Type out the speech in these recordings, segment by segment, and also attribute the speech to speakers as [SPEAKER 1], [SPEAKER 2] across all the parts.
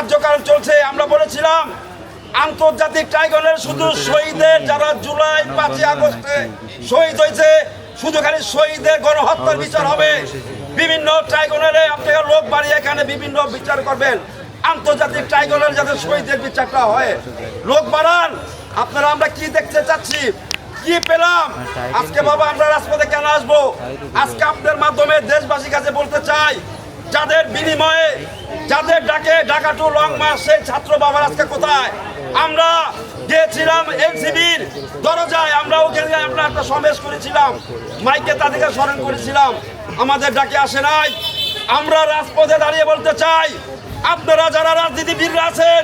[SPEAKER 1] কার্যক্রম চলছে, আমরা বলেছিলাম আন্তর্জাতিক ট্রাইব্যুনালের শুধু শহীদের যারা জুলাই পাঁচই আগস্টে শহীদ হয়েছে, শুধু খালি শহীদের গণহত্যার বিচার হবে। বিভিন্ন ট্রাইব্যুনালে আপনারা লোক বাড়িয়ে এখানে বিভিন্ন বিচার করবেন। আন্তর্জাতিক ট্রাইব্যুনাল যাতে শহীদের বিচারটা হয়। লোক বাড়ান, আপনারা, আমরা কি দেখতে চাচ্ছি? কি পেলাম? আজকে বাবা, আমরা রাজপথে কেন আসব? আজকে আপনাদের মাধ্যমে দেশবাসীর কাছে বলতে চাই যাদের বিনিময়ে, যাদের ডাকে ঢাকা টু লং মার্চ সেই ছাত্র বাবার আজকে কোথায়? আমরা গিয়েছিলাম এনসিবির দরজায় আমরা ওখানে আমরা একটা সমাবেশ করেছিলাম, মাইকে তাদেরকে স্মরণ করেছিলাম। আমাদের ডাকে আসে নাই। আমরা রাজপথে দাঁড়িয়ে বলতে চাই, আপনারা যারা রাজনীতিবিদরা আছেন,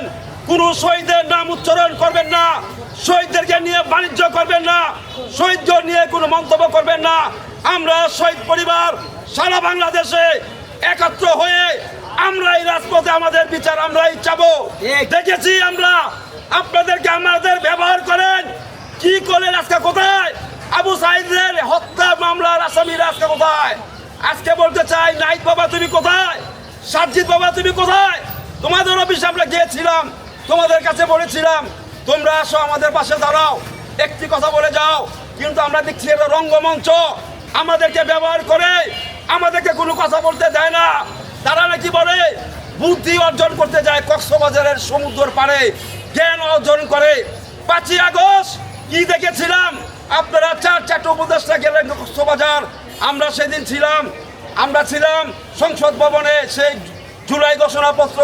[SPEAKER 1] কোন শহীদের নাম উচ্চারণ করবেন না, শহীদদেরকে নিয়ে বাণিজ্য করবেন না শহীদদের নিয়ে কোনো মন্তব্য করবেন না। আমরা শহীদ পরিবার সারা বাংলাদেশে একত্র হয়ে আমরা এই রাজপথে আমাদের বিচার আমরাই চাবো। দেখেছি আমরা। আপনাদেরকে আমাদের ব্যবহার করেন। কি করলেন আজকে কোথায়? আবু সাইদের হত্যা মামলার আসামিরা আজকে কোথায়? আজকে বলতে চাই নাইক বাবা তুমি কোথায়? সাজ্জিদ বাবা তুমি কোথায়? তোমাদের অফিসে আমরা গিয়েছিলাম তোমাদের কাছে বলেছিলাম তোমরা আসো আমাদের পাশে দাঁড়াও একটি কথা বলে যাও। কিন্তু আমরা দেখছি এটা রঙ্গমঞ্চ। আমাদেরকে ব্যবহার করে আমাদেরকে কোনো কথা বলতে দেয় না। তারা নাকি বলে, বুদ্ধি অর্জন করতে যায় কক্সবাজারের সমুদ্র পাড়ে, জ্ঞান অর্জন করে। পাঁচই আগস্ট, কি দেখেছিলাম? আপনারা চার চারটে উপদেষ্টা গেলেন কক্সবাজার। আমরা সেদিন ছিলাম, আমরা ছিলাম সংসদ ভবনে সেই জুলাই ঘোষণাপত্র।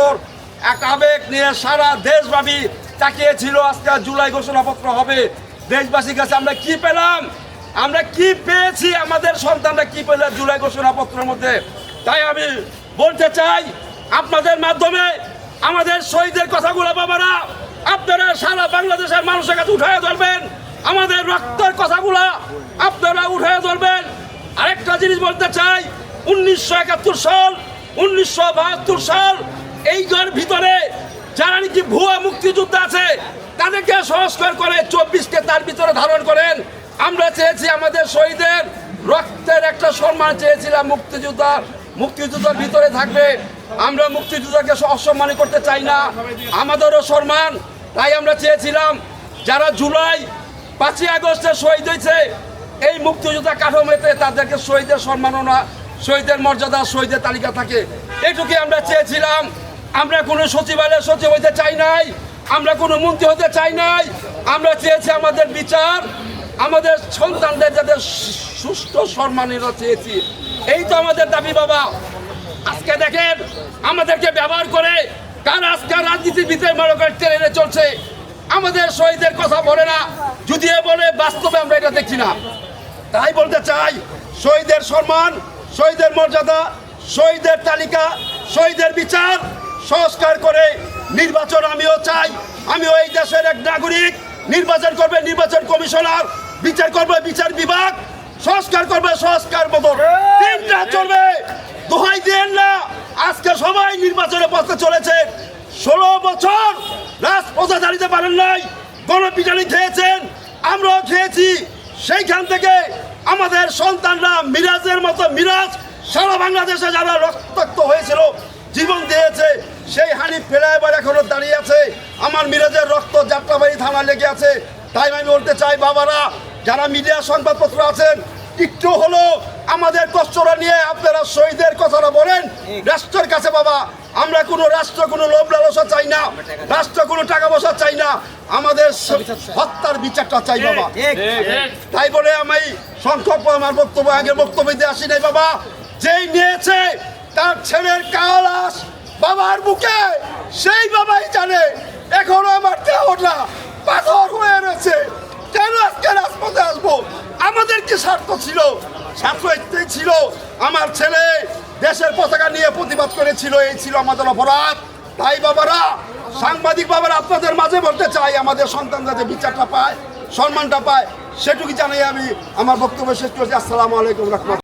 [SPEAKER 1] এক আবেগ নিয়ে সারা দেশব্যাপী তাকিয়েছিল আজকে জুলাই ঘোষণাপত্র হবে। দেশবাসীর কাছে আমরা কি পেলাম? আমরা কি পেয়েছি? আমাদের সন্তানরা কি পেল? জুলাই ঘোষণাপত্রের মধ্যে। তাই আমি বলতে চাই, আপনাদের মাধ্যমে আমাদের শহীদের কথাগুলো বাবারা, আপনারা সারা বাংলাদেশের মানুষের কাছে উঠায় ধরবেন। আমাদের রক্তের কথাগুলা আপনারা উঠায় ধরবেন। আরেকটা জিনিস বলতে চাই, উনিশশো একাত্তর সাল, উনিশশো বাহাত্তর সাল এইটার ভিতরে যারা নাকি ভুয়া মুক্তিযুদ্ধ আছে, তাদেরকে সংস্কার করে চব্বিশকে তার ভিতরে ধারণ করেন। আমরা চেয়েছি আমাদের শহীদের রক্তের একটা সম্মান চেয়েছিলাম মুক্তিযোদ্ধার। মুক্তিযুদ্ধের ভিতরে থাকবে। আমরা মুক্তিযুদ্ধকে অসম্মান করতে চাই না। আমাদেরও সম্মান। তাই আমরা চেয়েছিলাম যারা জুলাই পাঁচই আগস্টে শহীদ হয়েছে, এই মুক্তিযোদ্ধা কাঠামোতে তাদেরকে শহীদের সম্মাননা, শহীদের মর্যাদা, শহীদের তালিকা থাকে। এটুকুই আমরা চেয়েছিলাম। আমরা কোনো সচিবালয়ের সচিব হতে চাই নাই। আমরা কোনো মন্ত্রী হতে চাই নাই। আমরা চেয়েছি আমাদের বিচার আমাদের সন্তানদের যাতে সুস্থ সুষ্ঠু সম্মানীয় চেয়েছি। এই তো আমাদের দাবি বাবা। আজকে দেখেন, আমাদেরকে ব্যবহার করে কার আজকে রাজনীতিবিদের মনে করে ট্রেনে চলছে। আমাদের শহীদের কথা বলে না, যদিও বলে, বাস্তবে আমরা এটা দেখছি না। তাই বলতে চাই, শহীদের সম্মান, শহীদের মর্যাদা, শহীদের তালিকা, শহীদের বিচার সংস্কার করে নির্বাচন আমিও চাই। আমিও এই দেশের এক নাগরিক, নির্বাচন করবে নির্বাচন কমিশনার। বিচার করবে বিচার বিভাগ, সংস্কার করবে সংস্কার মতো। তিনটা চলবে। দোহাই দেন না, আজকে সবাই নির্বাচনে পথে চলেছে। ষোলো বছর রাজপ্রজা দাঁড়িতে পারেন নাই, গণপিটানি খেয়েছেন, আমরাও খেয়েছি। সেইখান থেকে আমাদের সন্তানরা মিরাজের মতো মিরাজ, সারা বাংলাদেশে যারা রক্তাক্ত হয়েছিল, জীবন দিয়েছে, সেই হানি ফেরাইবার এখনও দাঁড়িয়ে আছে। আমার মিরাজের রক্ত যাত্রাবাড়ি থানা লেগে আছে। তাই আমি বলতে চাই, বাবারা যারা মিডিয়া সংবাদপত্র আছেন, একটু হলো আমাদের কষ্টরা নিয়ে আপনারা শহীদের কথাটা বলেন। রাষ্ট্রের কাছে বাবা, আমরা কোনো রাষ্ট্র, কোনো লোভ লালসা চাই না। রাষ্ট্র, কোনো টাকা পয়সা চাই না। আমাদের হত্যার বিচারটা চাই বাবা। তাই বলে আমি সংখ্যক আমার বক্তব্য, আগের বক্তব্য দিয়ে আসি নাই বাবা। যেই নিয়েছে, তার ছেলের কালাস বাবার বুকে সেই বাবাই জানে, এখনও আমার দেহটা পাথর হয়ে আমাদের স্বার্থ ছিল, স্বার্থ একটাই ছিল। আমার ছেলে দেশের পতাকা নিয়ে প্রতিবাদ করেছিল, এই ছিল আমাদের অপরাধ। তাই বাবারা, সাংবাদিক বাবারা, আপনাদের মাঝে বলতে চাই, আমাদের সন্তানরা যে বিচারটা পায়, সম্মানটা পায়, সেটুকু জানাই আমি, আমার বক্তব্য শেষ করছি। আসসালামু আলাইকুম রহমত